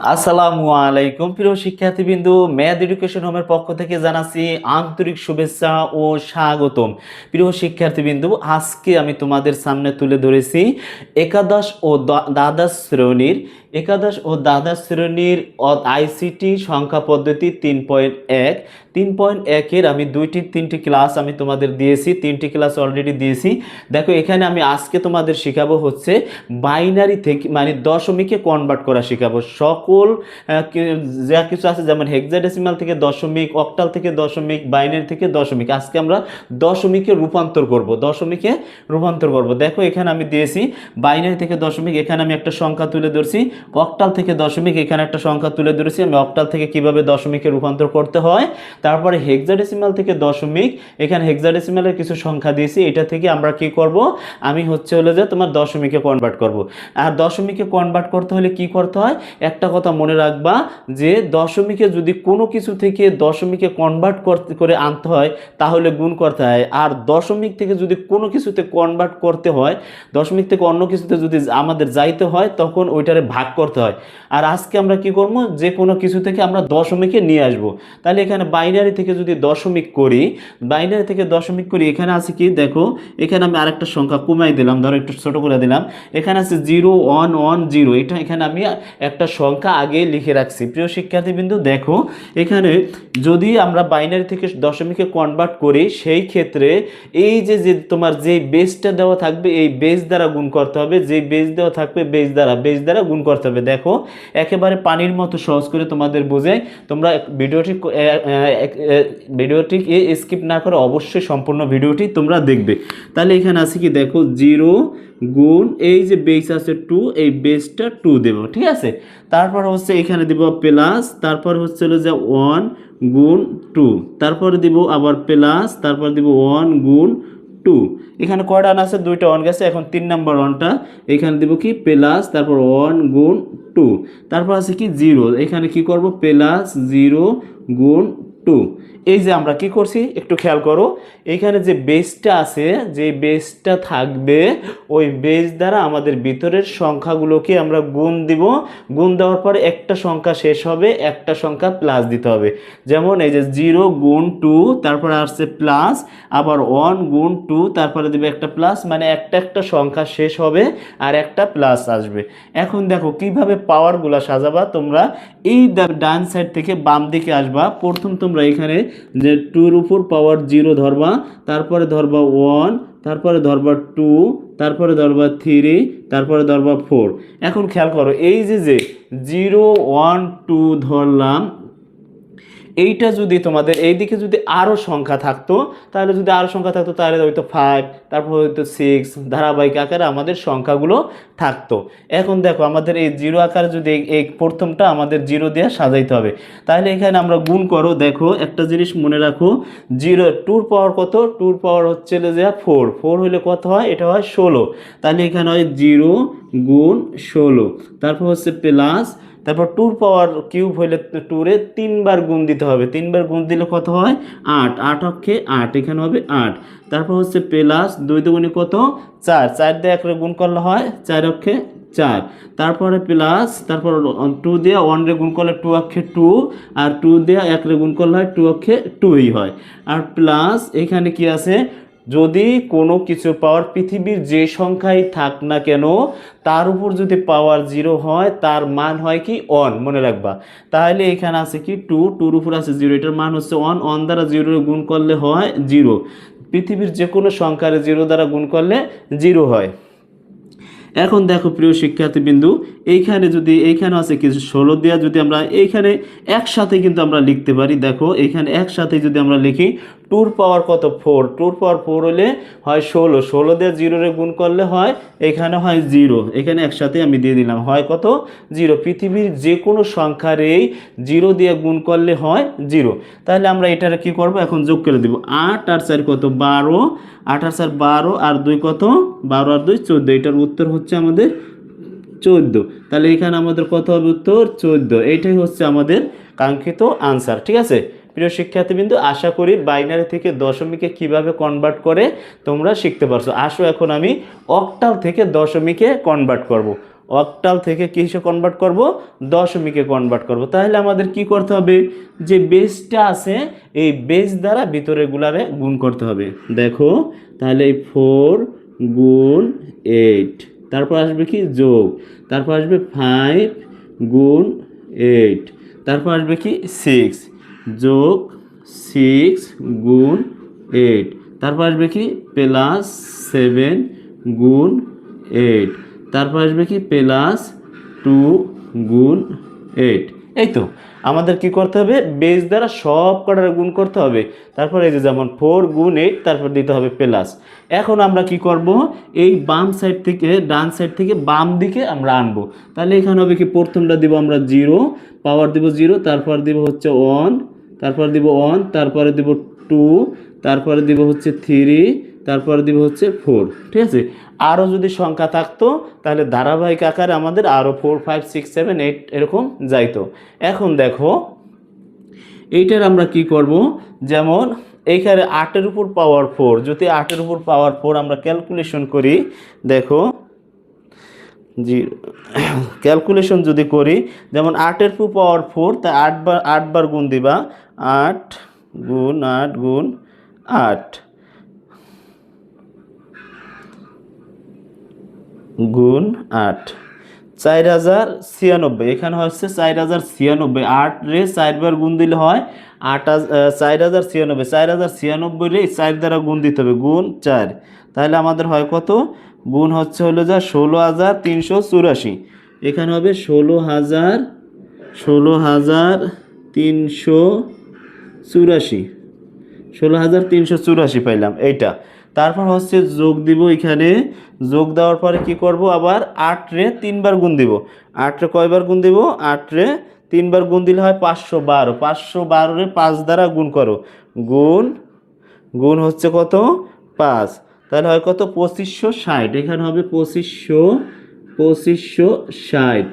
আসসালামু আলাইকুম। প্রিয় শিক্ষার্থীবৃন্দু, ম্যাথ এডুকেশন হোমের পক্ষ থেকে জানাচ্ছি আন্তরিক শুভেচ্ছা ও স্বাগতম। প্রিয় শিক্ষার্থীবৃন্দু, আজকে আমি তোমাদের সামনে তুলে ধরেছি একাদশ ও দ্বা- দ্বাদশ শ্রেণির একাদশ ও দ্বাদশ শ্রেণির আইসিটি সংখ্যা পদ্ধতি তিন পয়েন্ট এক। তিন পয়েন্ট একের আমি দুইটি, তিনটি ক্লাস আমি তোমাদের দিয়েছি, তিনটি ক্লাস অলরেডি দিয়েছি। দেখো, এখানে আমি আজকে তোমাদের শেখাবো হচ্ছে বাইনারি থেকে মানে দশমিকে কনভার্ট করা শেখাবো। সকল যা কিছু আছে, যেমন হেক্সাডেসিমাল থেকে দশমিক অক্টাল থেকে দশমিক, বাইনারি থেকে দশমিক, আজকে আমরা দশমিকে রূপান্তর করব, দশমিকে রূপান্তর করব। দেখো, এখানে আমি দিয়েছি বাইনারি থেকে দশমিক, এখানে আমি একটা সংখ্যা তুলে ধরছি অক্টাল থেকে দশমিক, এখানে একটা সংখ্যা তুলে ধরেছি, আমি অক্টাল থেকে কীভাবে দশমিকে রূপান্তর করতে হয়? তারপরে হেক্সাডেসিমাল থেকে দশমিক, এখানে হেক্সাডেসিমালের কিছু সংখ্যা দিয়েছি, এটা থেকে আমরা কি করব? আমি হচ্ছে হলো যে তোমার দশমিকে কনভার্ট করব। আর দশমিকে কনভার্ট করতে হলে কি করতে হয়? একটা কথা মনে রাখবা যে দশমিকে যদি কোনো কিছু থেকে দশমিকে কনভার্ট করে আনতে হয়, তাহলে গুণ করতে হয়। আর দশমিক থেকে যদি কোনো কিছুতে কনভার্ট করতে হয়, দশমিক থেকে অন্য কিছুতে যদি আমাদের যাইতে হয়, তখন ওইটারে ভাগ করতে হয়। আর আজকে আমরা কি করব? যে কোনো কিছু থেকে আমরা দশমিকে নিয়ে আসব। তাহলে এখানে বাইনারি থেকে যদি দশমিক করি বাইনারি থেকে দশমিক করি, এখানে আছে কি? দেখো, এখানে আমি আরেকটা সংখ্যা কমাই দিলাম, ধরো একটু ছোট করে দিলাম। এখানে আছে জিরো, ওয়ান ওয়ান, জিরো। এটা এখানে আমি একটা সংখ্যা আগে লিখে রাখছি। প্রিয় শিক্ষার্থীবৃন্দু, দেখো, এখানে যদি আমরা বাইনারি থেকে দশমিকে কনভার্ট করি, সেই ক্ষেত্রে এই যে যে তোমার যে বেসটা দেওয়া থাকবে, এই বেস দ্বারা গুণ করতে হবে। যে বেস দেওয়া থাকবে বেস দ্বারা বেস দ্বারা গুণ করতে হবে। দেখো, একেবারে পানির মতো সহজ করে তোমাদের বোঝাই। তোমরা ভিডিওটি ভিডিওটি স্কিপ না করে অবশ্যই সম্পূর্ণ ভিডিওটি তোমরা দেখবে। তাহলে এখানে আছে কি, দেখো, জিরো গুণ, এই যে বেস আছে টু এই বেসটা টু দেব, ঠিক আছে? তারপর হচ্ছে এখানে দিব প্লাস তারপর হচ্ছে হলো যে ওয়ান গুণ টু তারপরে দিব আবার প্লাস তারপর দিব ওয়ান গুণ টু এখানে কয়টা আন আছে? দুইটা ওয়ান গেছে। এখন তিন নাম্বার ওয়ানটা এখানে দেবো কি? প্লাস তারপর ওয়ান গুণ টু তারপর আছে কি? জিরো এখানে কি করব? প্লাস জিরো গুণ টু এই যে আমরা কি করছি? একটু খেয়াল করো। এখানে যে বেসটা আছে, যে বেসটা থাকবে, ওই বেস দ্বারা আমাদের ভিতরের সংখ্যাগুলোকে আমরা গুণ দিব। গুণ দেওয়ার পরে একটা সংখ্যা শেষ হবে, একটা সংখ্যা প্লাস দিতে হবে। যেমন এই যে জিরো গুণ টু তারপরে আসছে প্লাস আবার ওয়ান গুণ টু তারপরে দেবে একটা প্লাস মানে একটা একটা সংখ্যা শেষ হবে আর একটা প্লাস আসবে। এখন দেখো কীভাবে পাওয়ারগুলো সাজাবা তোমরা। এই ডান সাইড থেকে বাম দিকে আসবা। প্রথম তোমরা এখানে যে টুর উপর পাওয়ার জিরো ধরবা, তারপরে ধরবা ওয়ান, তারপরে ধরবা টু, তারপরে ধরবা থ্রি, তারপরে ধরবা ফোর। এখন খেয়াল করো, এই যে যে জিরো, ওয়ান, টু ধরলাম এইটা যদি তোমাদের এই দিকে যদি আরও সংখ্যা থাকতো, তাহলে যদি আরও সংখ্যা থাকতো, তাহলে হয়তো ফাইভ তারপর হয়তো সিক্স ধারাবাহিক আকারে আমাদের সংখ্যাগুলো থাকতো। এখন দেখো, আমাদের এই জিরো আকারে যদি এই- প্রথমটা আমাদের জিরো দিয়ে সাজাইতে হবে। তাহলে এখানে আমরা গুণ করো, দেখো, একটা জিনিস মনে রাখো জিরো টুর পাওয়ার কত? টুর পাওয়ার হচ্ছে যে ফোর ফোর হলে কত হয়? এটা হয় ষোলো। তাহলে এখানে হয় জিরো গুণ ষোলো। তারপর হচ্ছে প্লাস তারপর টুর পাওয়ার কিউব হইলে টুরে তিনবার গুণ দিতে হবে। তিনবার গুণ দিলে কত হয়? আট। আট অক্ষে আট, এখানে হবে আট। তারপর হচ্ছে প্লাস দুই দুগুণে কত? চার। চার দিয়ে একরে গুণ করলে হয় চার অক্ষে চার। তারপরে প্লাস তারপর টু দিয়ে ওয়ান রে গুণ করলে টু অক্ষে টু আর টু দিয়ে এক রে গুণ করলে হয় টু অক্ষে টুই হয়। আর প্লাস এখানে কি আছে? যদি কোনো কিছু পাওয়ার পৃথিবীর যে সংখ্যাই থাক না কেন, তার উপর যদি পাওয়ার জিরো হয়, তার মান হয় কি? অন মনে রাখবা। তাহলে এখানে আছে কি? টু টুর উপর আছে জিরো এটার মান হচ্ছে ওয়ান অন দ্বারা জিরো গুণ করলে হয় জিরো পৃথিবীর যে কোনো সংখ্যার জিরো দ্বারা গুণ করলে জিরো হয়। এখন দেখো প্রিয় শিক্ষার্থীবিন্দু, এইখানে যদি, এইখানে আছে কিছু ষোলো দেওয়া যদি আমরা, এইখানে একসাথে কিন্তু আমরা লিখতে পারি। দেখো, এইখানে একসাথে যদি আমরা লিখি টুর পাওয়ার কত? ফোর। টুর পাওয়ার ফোর হলে হয় ষোলো। ষোলো দিয়ে জিরোরে গুণ করলে হয়, এখানে হয় জিরো। এখানে একসাথে আমি দিয়ে দিলাম। হয় কত? জিরো। পৃথিবীর যে কোনো সংখ্যারেই জিরো দিয়ে গুণ করলে হয় জিরো। তাহলে আমরা এটারে কি করব? এখন যোগ করে দিব। আট আর চার কত? বারো। আট আর চার বারো আর দুই কত? বারো আর দুই চোদ্দ। এটার উত্তর হচ্ছে আমাদের চোদ্দ। তাহলে এখানে আমাদের কত হবে উত্তর? চোদ্দ। এইটাই হচ্ছে আমাদের কাঙ্ক্ষিত আনসার ঠিক আছে? প্রিয় শিক্ষার্থীবৃন্দু, আশা করি বাইনারি থেকে দশমিকে কীভাবে কনভার্ট করে তোমরা শিখতে পারছ। আসো এখন আমি অক্টাল থেকে দশমিকে কনভার্ট করব। অক্টাল থেকে কিসে কনভার্ট করব? দশমিকে কনভার্ট করব। তাহলে আমাদের কি করতে হবে? যে বেসটা আছে, এই বেস দ্বারা ভিতরেগুলারে গুণ করতে হবে। দেখো, তাহলে এই ফোর গুণ এইট তারপর আসবে কি? যোগ। তারপর আসবে ফাইভ গুণ এইট তারপর আসবে কি? সিক্স যোগ সিক্স গুণ এইট তারপর আসবে কি? প্লাস সেভেন গুণ এইট তারপর আসবে কি? প্লাস টু গুণ এইট এই তো, আমাদের কি করতে হবে? বেস দ্বারা সব কটার গুণ করতে হবে। তারপর এই যে যেমন ফোর গুণ এইট তারপর দিতে হবে প্লাস এখন আমরা কি করব? এই বাম সাইড থেকে, ডান সাইড থেকে বাম দিকে আমরা আনব। তাহলে এখানে হবে কি? প্রথমটা দিব আমরা জিরো পাওয়ার দিব জিরো তারপর দিব হচ্ছে ওয়ান তারপর দিব ওয়ান তারপরে দিব টু তারপরে দিব হচ্ছে থ্রি তারপরে দিব হচ্ছে ফোর ঠিক আছে? আরও যদি সংখ্যা থাকতো, তাহলে ধারাবাহিক আকারে আমাদের আরও four five six seven eight এরকম যাইতো। এখন দেখো, এইটার আমরা কি করব? যেমন, এইখানে আটের উপর পাওয়ার ফোর যদি আটের উপর পাওয়ার ফোর আমরা ক্যালকুলেশন করি, দেখো জি ক্যালকুলেশন যদি করি, যেমন আটের উপর পাওয়ার ফোর তা আটবার আটবার গুণ দিবা, আট গুণ আট গুণ আট। গুণ আট। চার হাজার ছিয়ানব্বই, এখানে হচ্ছে চার হাজার ছিয়ানব্বই। আট রে চারবার গুণ দিলে হয় আট চার হাজার ছিয়ানব্বই। চার হাজার ছিয়ানব্বই রে চার দ্বারা গুণ দিতে হবে, গুণ চার। তাহলে আমাদের হয় কত? গুণ হচ্ছে হলো যা ষোলো হাজার তিনশো চুরাশি। এখানে হবে ষোলো হাজার ষোলো হাজার তিনশো চুরাশি। ষোলো হাজার তিনশো চুরাশি পাইলাম এইটা। তারপর হচ্ছে যোগ দিব এখানে। যোগ দেওয়ার পরে কি করব? আবার আট রে তিনবার গুণ দিব। আট রে কয়বার গুণ দিব? আট রে তিনবার গুণ দিলে হয় পাঁচশো বারো। পাঁচশো বারো রে পাঁচ দ্বারা গুণ করো। গুণ গুণ হচ্ছে কত? পাঁচ। তাহলে হয় কত? পঁচিশশো ষাট। এখানে হবে পঁচিশশো পঁচিশশো ষাট।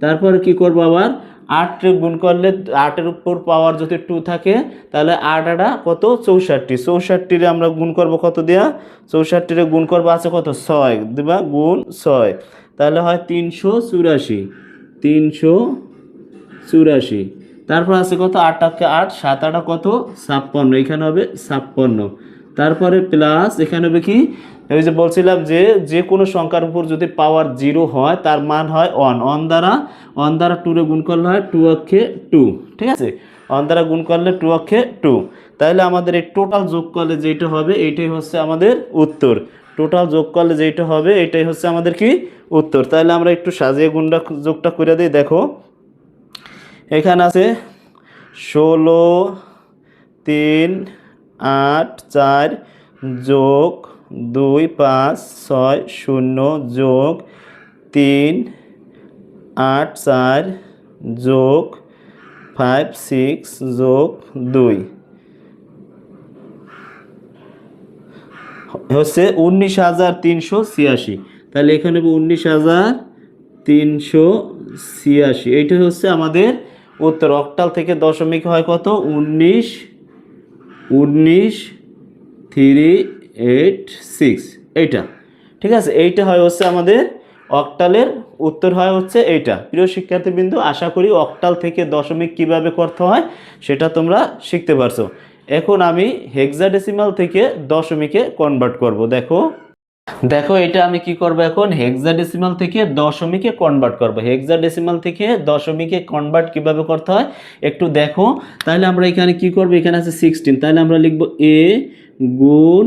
তারপরে কি করব আবার? আট গুণ করলে আটের উপর পাওয়ার যদি টু থাকে, তাহলে আট আটা কত? চৌষট্টি। চৌষট্টিরে আমরা গুণ করব কত দেয়া? চৌষট্টিরে গুণ করব আছে কত? ছয়। দিবা গুণ ছয়। তাহলে হয় তিনশো চুরাশি। তিনশো চুরাশি। তারপর আছে কত? আটটাকে আট। সাত আটা কত? ছাপ্পান্ন। এখানে হবে ছাপ্পান্ন। তারপরে প্লাস এখানে হবে কি ওই যে বলছিলাম যে যে কোনো সংখ্যার উপর যদি পাওয়ার জিরো হয়, তার মান হয় অন অন দ্বারা অন দ্বারা টুরে গুণ করলে হয় টু অক্ষে টু ঠিক আছে? অন দ্বারা গুণ করলে টু অক্ষে টু তাহলে আমাদের এই টোটাল যোগ করলে যেটা হবে এইটাই হচ্ছে আমাদের উত্তর। টোটাল যোগ করলে যেটা হবে, এটাই হচ্ছে আমাদের কি? উত্তর। তাহলে আমরা একটু সাজিয়ে গুণটা, যোগটা করে দিই, দেখো। এখানে আছে ষোলো, তিন আট চার যোগ দুই পাঁচ ছয় শূন্য যোগ তিন আট চার যোগ ফাইভ সিক্স যোগ দুই। হচ্ছে উনিশ হাজার তিনশো ছিয়াশি। তাহলে এখানে উনিশ হাজার তিনশো ছিয়াশি। এইটা হচ্ছে আমাদের উত্তর। অক্টাল থেকে দশমিক হয় কত? উনিশ উনিশ, থ্রি, এইট, সিক্স। এইটা। ঠিক আছে? এইটা হয় হচ্ছে আমাদের অক্টালের উত্তর হয় হচ্ছে এইটা। প্রিয় শিক্ষার্থীবৃন্দ, আশা করি অক্টাল থেকে দশমিক কীভাবে করতে হয় সেটা তোমরা শিখতে পারছ। এখন আমি হেক্সাডেসিমাল থেকে দশমিকে কনভার্ট করব। দেখো। দেখো, এটা আমি কি করব এখন? হেক্সাডেসিমাল থেকে দশমিকে কনভার্ট করব। হেক্সাডেসিমাল থেকে দশমিকে কনভার্ট কীভাবে করতে হয়? একটু দেখো। তাহলে আমরা এখানে কি করব? এখানে আছে সিক্সটিন তাহলে আমরা লিখব এ গুণ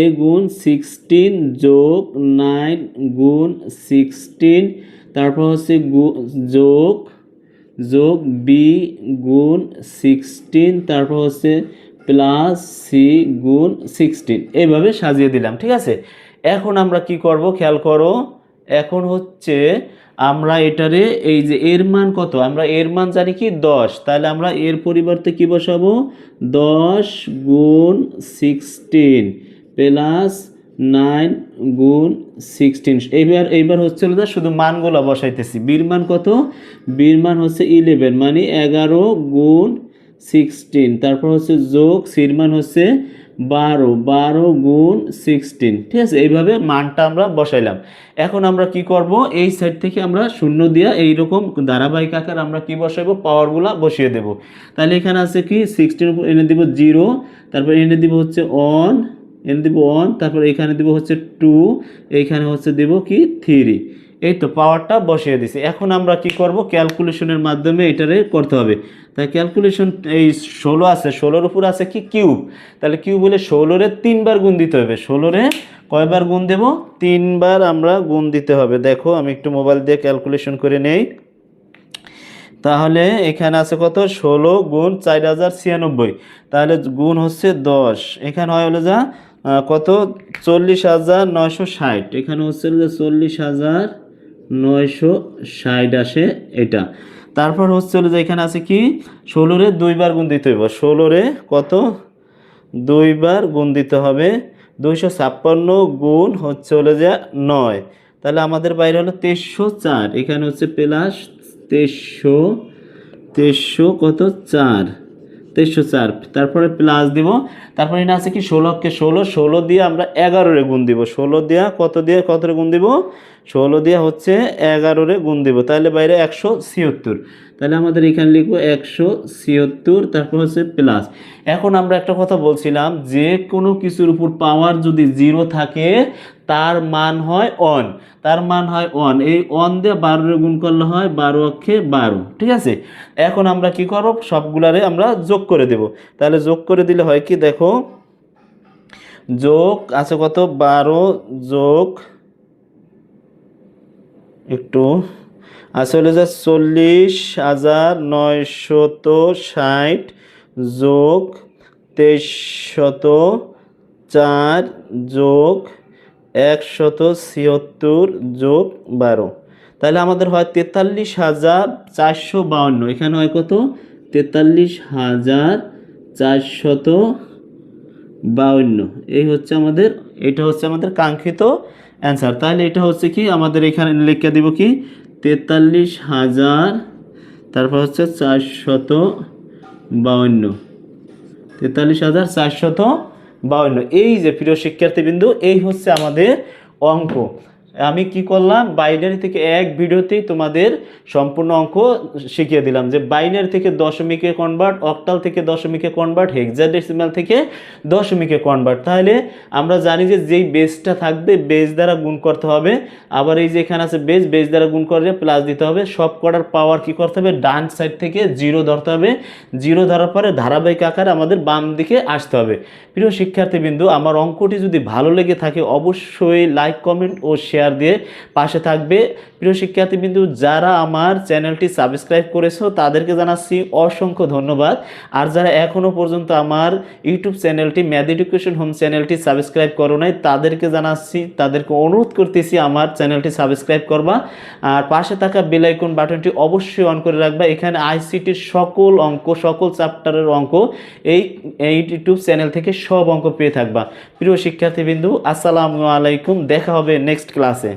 এ গুণ সিক্সটিন যোগ নাইন গুণ সিক্সটিন তারপর হচ্ছে যোগ যোগ বি গুণ সিক্সটিন তারপর হচ্ছে প্লাস সি গুণ সিক্সটিন এইভাবে সাজিয়ে দিলাম, ঠিক আছে? এখন আমরা কি করব? খেয়াল করো, এখন হচ্ছে আমরা এটারে এই যে এর মান কত? আমরা এর মান জানি কি? দশ। তাহলে আমরা এর পরিবর্তে কি বসাবো? দশ গুণ সিক্সটিন প্লাস নাইন গুণ সিক্সটিন এইবার এইবার হচ্ছে যে শুধু মানগুলো বসাইতেছি। বীর মান কত? বীর মান হচ্ছে ইলেভেন মানে এগারো গুণ সিক্সটিন তারপর হচ্ছে যোগ, সির মান হচ্ছে বারো বারো গুণ সিক্সটিন ঠিক আছে, এইভাবে মানটা আমরা বসাইলাম। এখন আমরা কি করব? এই সাইড থেকে আমরা শূন্য দিয়া এইরকম ধারাবাহিক আকার আমরা কি বসাবো পাওয়ারগুলা বসিয়ে দেব। তাহলে এখানে আছে কি? সিক্সটিন উপর এনে দিব জিরো তারপর এনে দিব হচ্ছে অন এনে দিব অন তারপর এখানে দিব হচ্ছে টু এইখানে হচ্ছে দেব কি? থ্রি এই তো পাওয়ারটা বসিয়ে দিছি। এখন আমরা কি করব? ক্যালকুলেশনের মাধ্যমে এটারে করতে হবে। তাই ক্যালকুলেশন এই ষোলো আছে, ষোলোর উপর আছে কি? কিউব তাহলে কিউব বলে ষোলোরে তিনবার গুণ দিতে হবে। ষোলোরে কয়বার গুণ দেব? তিনবার আমরা গুণ দিতে হবে। দেখো, আমি একটু মোবাইল দিয়ে ক্যালকুলেশন করে নেই। তাহলে এখানে আছে কত? ষোলো গুণ চার হাজার ছিয়ানব্বই। তাহলে গুণ হচ্ছে দশ। এখানে হয় হলো যা কত? চল্লিশ হাজার নয়শো ষাট। এখানে হচ্ছে চল্লিশ হাজার নয়শো ষাট আসে এটা। তারপর হচ্ছে হলো যে এখানে আছে কি? ষোলোরে দুইবার গুণ দিতে হবে ষোলোরে কত? দুইবার গুণ দিতে হবে। দুইশো ছাপ্পান্ন গুণ হচ্ছে হলো যে নয়। তাহলে আমাদের বাইরে হলো তেইশশো চার। এখানে হচ্ছে প্লাস তেইশশো তেইশশো কত? চার। তেইশশো চার। তারপরে প্লাস দিব। তারপরে এখানে আছে কি? ষোলোকে ষোলো ষোলো দিয়ে আমরা এগারোরে গুণ দিব। ষোলো দিয়া কত দিয়ে, কতরে গুণ দিব? ষোলো দিয়ে হচ্ছে এগারোরে গুণ দিব। তাহলে বাইরে একশো ছিয়াত্তর। তাহলে আমাদের এখানে লিখব একশো ছিয়াত্তর, তারপর হচ্ছে প্লাস এখন আমরা একটা কথা বলছিলাম যে কোনো কিছুর উপর পাওয়ার যদি জিরো থাকে তার মান হয় অন। তার মান হয় অন। এই অন দিয়ে বারোরে গুণ করলে হয় বারো অক্ষে বারো। ঠিক আছে? এখন আমরা কি করব? সবগুলারে আমরা যোগ করে দেব। তাহলে যোগ করে দিলে হয় কি? দেখো, যোগ আছে কত? বারো যোগ একটু আসলে যে চল্লিশ হাজার নয়শত ষাট যোগ তেইশশত চার যোগ একশত ছিয়াত্তর যোগ বারো। তাহলে আমাদের হয় তেতাল্লিশ হাজার চারশো বাউন্ন। এখানে হয় কত? তেতাল্লিশ হাজার চারশত বাউন্ন। এই হচ্ছে আমাদের, এটা হচ্ছে আমাদের কাঙ্ক্ষিত অ্যান্সার তাহলে এটা হচ্ছে কি? আমাদের এখানে লিখে দিব কি? তেতাল্লিশ হাজার, তারপর হচ্ছে চারশত বাউন্ন। তেতাল্লিশ হাজার চারশত বাউন্ন। এই যে প্রিয় শিক্ষার্থীবৃন্দু এই হচ্ছে আমাদের অঙ্ক। আমি কি করলাম? বাইনারি থেকে এক ভিডিওতেই তোমাদের সম্পূর্ণ অঙ্ক শিখিয়ে দিলাম যে বাইনারি থেকে দশমিকে কনভার্ট অক্টাল থেকে দশমিকে কনভার্ট হেক্সাডেসিমাল থেকে দশমিকে কনভার্ট তাহলে আমরা জানি যে যেই বেসটা থাকবে বেস দ্বারা গুণ করতে হবে। আবার এই যে এখানে আছে বেস বেস দ্বারা গুণ করে প্লাস দিতে হবে। সব কটার পাওয়ার কি করতে হবে? ডান সাইড থেকে জিরো ধরতে হবে। জিরো ধরার পরে ধারাবাহিক আকারে আমাদের বাম দিকে আসতে হবে। প্রিয় শিক্ষার্থীবৃন্দু, আমার অঙ্কটি যদি ভালো লেগে থাকে, অবশ্যই লাইক কমেন্ট ও শেয়ার দিয়ে পাশে থাকবে। প্রিয় শিক্ষার্থীবৃন্দু, যারা আমার চ্যানেলটি সাবস্ক্রাইব করেছ, তাদেরকে জানাচ্ছি অসংখ্য ধন্যবাদ। আর যারা এখনও পর্যন্ত আমার ইউটিউব চ্যানেলটি, ম্যাথ এডুকেশন হোম চ্যানেলটি সাবস্ক্রাইব করো নাই, তাদেরকে জানাচ্ছি, তাদেরকে অনুরোধ করতেছি আমার চ্যানেলটি সাবস্ক্রাইব করবা। আর পাশে থাকা বেল আইকন বাটনটি অবশ্যই অন করে রাখবা। এখানে আইসিটির সকল অঙ্ক, সকল চ্যাপ্টারের অঙ্ক এই ইউটিউব চ্যানেল থেকে সব অঙ্ক পেয়ে থাকবা। প্রিয় শিক্ষার্থীবৃন্দু, আসসালামু আলাইকুম, দেখা হবে নেক্সট ক্লাসে।